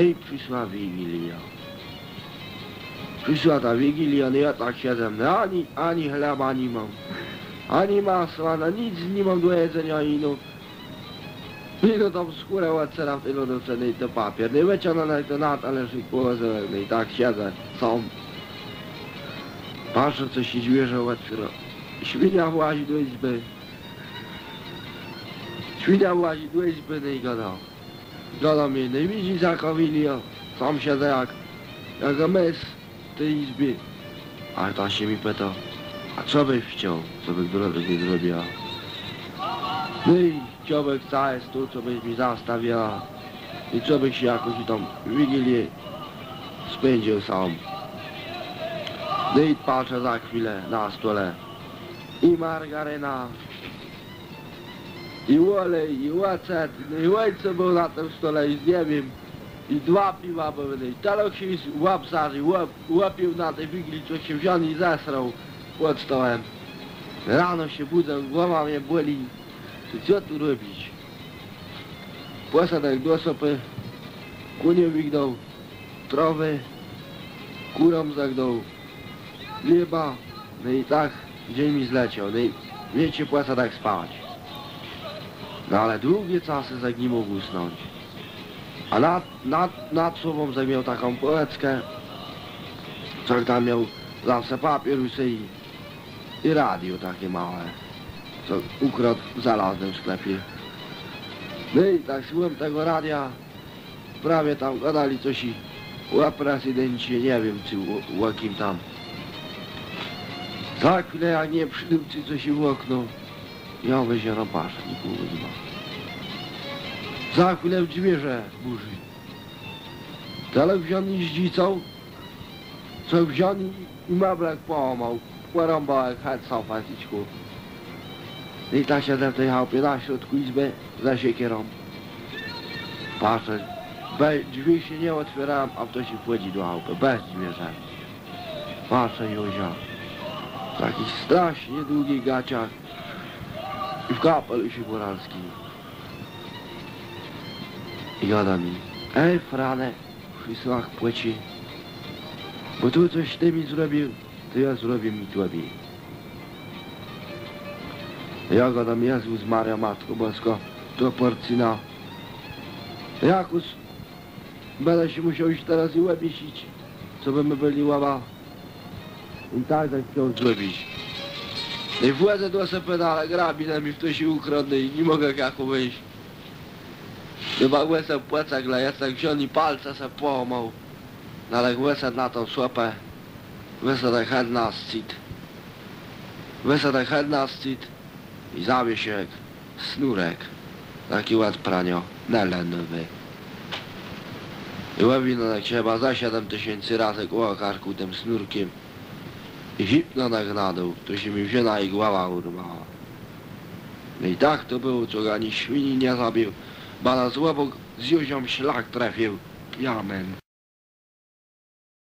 I przyszła Wigilia. Przyszła ta Wigilia, no ja tak siedzę, no ani, ani chleba nie mam, ani masła, no nic nie mam do jedzenia i no... I no tam skórę łacera w tej lodówce, no i to papier, no i wyciągnę to na talerzyk położę, no i tak siedzę, sam. Patrzę, co się zwierzę otwiera. Świnia włazi do izby. Świnia włazi do izby, no i gada. Mnie, no widzi jaka Wigilia. Sam siedzę jak, jak mes w tej izbie. A ta się mi pyta, a co byś chciał, co by Grodek nie zrobiła? No i chciałbym całe stół, co byś mi zastawiała. I co byś jakoś tam Wigilię spędził sam. No i patrzę za chwilę na stole. I margaryna, i olej, i ocet, no i ojco był na tym stole i nie wiem. I dwa piwa były, i talok się łap zażył, łap, łapił na tej wigli, co się wziął i zesrał pod stołem. Rano się budzę, głowa mnie boli. Co tu robić? Posadek do sopy, kunie wigną, trowy, kurom zagną, chleba, no i tak dzień mi zleciał, no i wiecie, posadek spać. No ale długie czasy jak nie mógł usnąć. A nad, nad, nad sobą zamiał taką poleckę, co tam miał zawsze papierusy i, i radio takie małe, co ukradł w żelaznym sklepie. No i tak słucham tego radia, prawie tam gadali coś i o prezydencie, nie wiem czy o, o kim tam. Za chwilę jak nie przyjdą czy coś w okno, ja nikogo nie ma. Za chwilę w drzwierze burzy. Dalek wziął z dzicą, co wziął i meblek połamał, porąbał jak chęt sam fasiczku. I tak siedzę w tej chałupie na środku izby za siekierą. Patrzę, be, drzwi się nie otwierałem, a ktoś się wchodzi do chałupy, bez drzwierze. Patrzę Józia, w takich strasznie długich gaciach i w kapeluszu góralskim. I gada mi, ej Franek, w słach płeci, bo tu coś ty mi zrobił, to ja zrobię mi tobie. Ja gadam, Jezus Maria, Matko Bosko, to porcyna. Jakus, będę się musiał iść teraz i łebisić, co by my byli łaba. I tak tak chciał zrobić. No i wchodzę do sepedala, grabina mi w to się ukradł i nie mogę jak wyjść. Chyba łysę płecek dla wziął i palce se połamał. No ale łysę na tą słopę. Łysę tak head na scit. Łysę tak head na scit. I zawiesiek, snurek. Taki ład pranio, nelenowy. I łebino tak trzeba za 7 tysięcy razy koło karku tym snurkiem. I hipno tak na dół, to się mi wzięła i głowa urwała. No i tak to było, co ani świni nie zabił. Bana z łobok z Józią szlak trafił. Jamen.